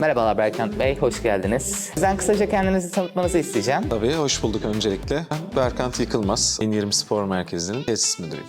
Merhabalar Berkant Bey, hoş geldiniz. Sizden kısaca kendinizi tanıtmanızı isteyeceğim. Tabii, hoş bulduk öncelikle. Ben Berkant Yıkılmaz, N20 Spor Merkezi'nin tesis müdürüyüm.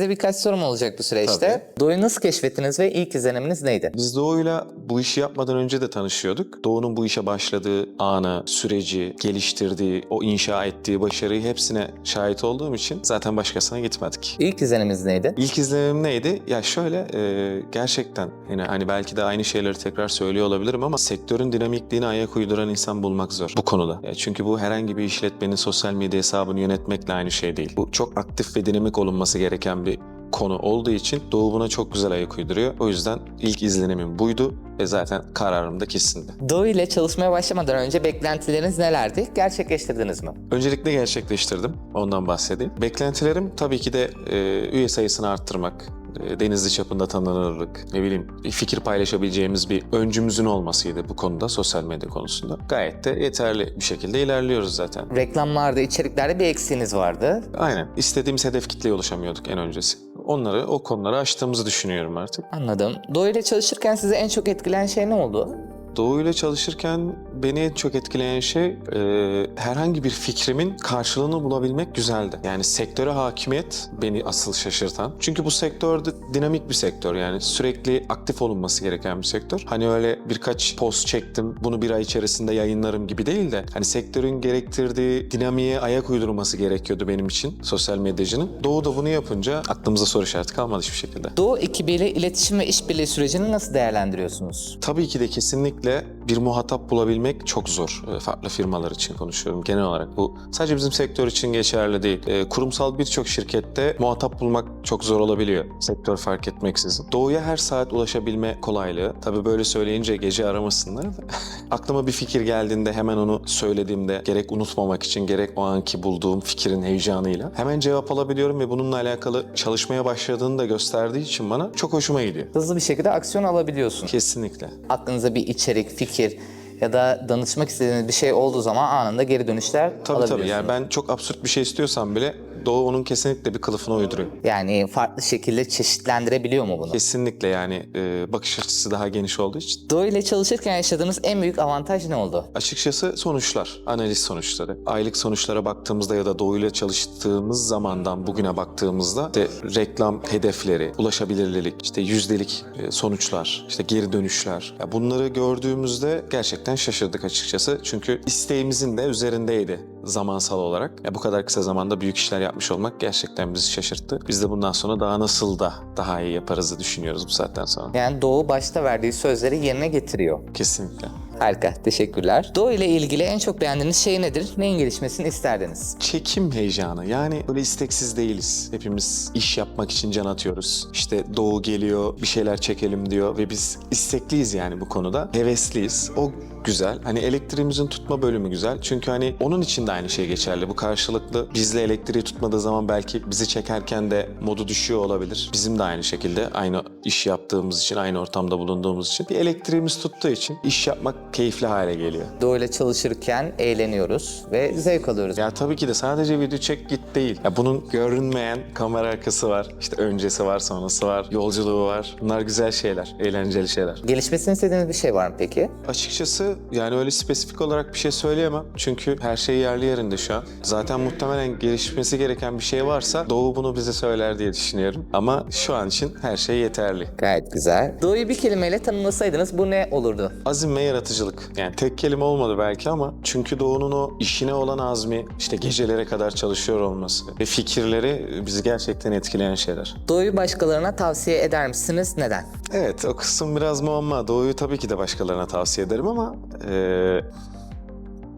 Size birkaç sorum olacak bu süreçte. Doğu'yu nasıl keşfettiniz ve ilk izleniminiz neydi? Biz Doğu'yla bu işi yapmadan önce de tanışıyorduk. Doğu'nun bu işe başladığı anı, süreci, geliştirdiği, o inşa ettiği başarıyı hepsine şahit olduğum için zaten başkasına gitmedik. İlk izleniminiz neydi? İlk izlenimim neydi? Ya şöyle e, gerçekten yine hani belki de aynı şeyleri tekrar söylüyor olabilirim ama sektörün dinamikliğine ayak uyduran insan bulmak zor bu konuda. Ya çünkü bu herhangi bir işletmenin sosyal medya hesabını yönetmekle aynı şey değil. Bu çok aktif ve dinamik olunması gereken bir konu olduğu için Doğu buna çok güzel ayak uyduruyor. O yüzden ilk izlenimim buydu ve zaten kararım da kesindi. Doğu ile çalışmaya başlamadan önce beklentileriniz nelerdi? Gerçekleştirdiniz mi? Öncelikle gerçekleştirdim. Ondan bahsedeyim. Beklentilerim tabii ki de e, üye sayısını arttırmak, e, denizli çapında tanınırlık, ne bileyim fikir paylaşabileceğimiz bir öncümüzün olmasıydı bu konuda, sosyal medya konusunda. Gayet de yeterli bir şekilde ilerliyoruz zaten. Reklamlarda, içeriklerde bir eksiğiniz vardı. Aynen. İstediğimiz hedef kitleye ulaşamıyorduk en öncesi. Onları, o konuları aştığımızı düşünüyorum artık. Anladım. Doğu ile çalışırken sizi en çok etkileyen şey ne oldu? Doğu ile çalışırken beni en çok etkileyen şey e, herhangi bir fikrimin karşılığını bulabilmek güzeldi. Yani sektöre hakimiyet beni asıl şaşırtan. Çünkü bu sektör dinamik bir sektör yani sürekli aktif olunması gereken bir sektör. Hani öyle birkaç post çektim bunu bir ay içerisinde yayınlarım gibi değil de hani sektörün gerektirdiği dinamiğe ayak uydurması gerekiyordu benim için sosyal medyacının. Doğu da bunu yapınca aklımıza soru işareti kalmadı hiçbir şekilde. Doğu ekibiyle iletişim ve işbirliği sürecini nasıl değerlendiriyorsunuz? Tabii ki de kesinlikle bir muhatap bulabilmek çok zor. E, Farklı firmalar için konuşuyorum genel olarak. Bu sadece bizim sektör için geçerli değil. E, Kurumsal birçok şirkette muhatap bulmak çok zor olabiliyor. Sektör fark etmeksizin. Doğuya her saat ulaşabilme kolaylığı. Tabii böyle söyleyince gece aramasınlar da. Aklıma bir fikir geldiğinde hemen onu söylediğimde gerek unutmamak için gerek o anki bulduğum fikrin heyecanıyla hemen cevap alabiliyorum ve bununla alakalı çalışmaya başladığını da gösterdiği için bana çok hoşuma gidiyor. Hızlı bir şekilde aksiyon alabiliyorsunuz. Kesinlikle. Aklınıza bir içerik, fikir ya da danışmak istediğiniz bir şey olduğu zaman anında geri dönüşler Tabii alabiliyorsunuz. tabii. Yani ben çok absürt bir şey istiyorsam bile Doğu onun kesinlikle bir kılıfına uyduruyor. Yani farklı şekilde çeşitlendirebiliyor mu bunu? Kesinlikle yani e, bakış açısı daha geniş olduğu için. Doğu ile çalışırken yaşadığınız en büyük avantaj ne oldu? Açıkçası sonuçlar, analiz sonuçları. Aylık sonuçlara baktığımızda ya da Doğu ile çalıştığımız zamandan bugüne baktığımızda işte reklam hedefleri, ulaşabilirlik, işte yüzdelik e, sonuçlar, işte geri dönüşler. Ya bunları gördüğümüzde gerçekten şaşırdık açıkçası. Çünkü isteğimizin de üzerindeydi zamansal olarak. Ya bu kadar kısa zamanda büyük işler yapmış olmak gerçekten bizi şaşırttı. Biz de bundan sonra daha nasıl da daha iyi yaparızı düşünüyoruz bu saatten sonra. Yani Doğu başta verdiği sözleri yerine getiriyor. Kesinlikle. Harika, teşekkürler. Doğu ile ilgili en çok beğendiğiniz şey nedir? Neyin gelişmesini isterdiniz? Çekim heyecanı. Yani böyle isteksiz değiliz. Hepimiz iş yapmak için can atıyoruz. İşte Doğu geliyor, bir şeyler çekelim diyor ve biz istekliyiz yani bu konuda. Hevesliyiz. O güzel. Hani elektriğimizin tutma bölümü güzel. Çünkü hani onun için de aynı şey geçerli. Bu karşılıklı bizle elektriği tutmadığı zaman belki bizi çekerken de modu düşüyor olabilir. Bizim de aynı şekilde aynı iş yaptığımız için, aynı ortamda bulunduğumuz için bir elektriğimiz tuttuğu için iş yapmak keyifli hale geliyor. Doğu ile çalışırken eğleniyoruz ve zevk alıyoruz. Ya tabii ki de sadece video çek git değil. Ya bunun görünmeyen kamera arkası var. İşte öncesi var, sonrası var, yolculuğu var. Bunlar güzel şeyler, eğlenceli şeyler. Gelişmesini istediğiniz bir şey var mı peki? Açıkçası yani öyle spesifik olarak bir şey söyleyemem. Çünkü her şey yerli yerinde şu an. Zaten muhtemelen gelişmesi gereken bir şey varsa Doğu bunu bize söyler diye düşünüyorum. Ama şu an için her şey yeterli. Gayet güzel. Doğu'yu bir kelimeyle tanımlasaydınız bu ne olurdu? Azim ve yaratıcılık. Yani tek kelime olmadı belki ama çünkü Doğu'nun o işine olan azmi, işte gecelere kadar çalışıyor olması ve fikirleri bizi gerçekten etkileyen şeyler. Doğu'yu başkalarına tavsiye eder misiniz? Neden? Evet o kısım biraz muamma. Doğu'yu tabii ki de başkalarına tavsiye ederim ama eee,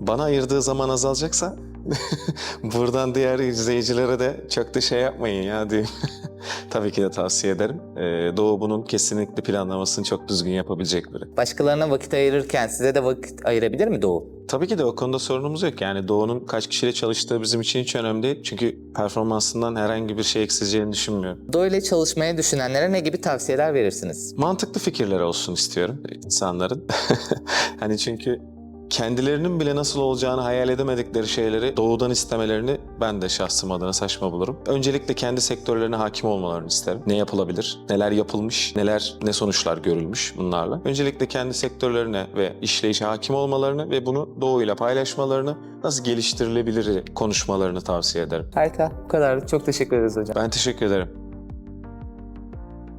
bana ayırdığı zaman azalacaksa buradan diğer izleyicilere de çok da şey yapmayın ya diyeyim. tabii ki de tavsiye ederim. Eee, Doğu bunun kesinlikle planlamasını çok düzgün yapabilecek biri. Başkalarına vakit ayırırken size de vakit ayırabilir mi Doğu? Tabii ki de o konuda sorunumuz yok. Yani Doğu'nun kaç kişiyle çalıştığı bizim için hiç önemli değil. Çünkü performansından herhangi bir şey eksileceğini düşünmüyorum. Doğu ile çalışmayı düşünenlere ne gibi tavsiyeler verirsiniz? Mantıklı fikirler olsun istiyorum insanların. hani çünkü kendilerinin bile nasıl olacağını hayal edemedikleri şeyleri doğudan istemelerini ben de şahsım adına saçma bulurum. Öncelikle kendi sektörlerine hakim olmalarını isterim. Ne yapılabilir, neler yapılmış, neler ne sonuçlar görülmüş bunlarla. Öncelikle kendi sektörlerine ve işleyişe hakim olmalarını ve bunu doğuyla paylaşmalarını, nasıl geliştirilebilir konuşmalarını tavsiye ederim. Harika. Bu kadar. Çok teşekkür ederiz hocam. Ben teşekkür ederim.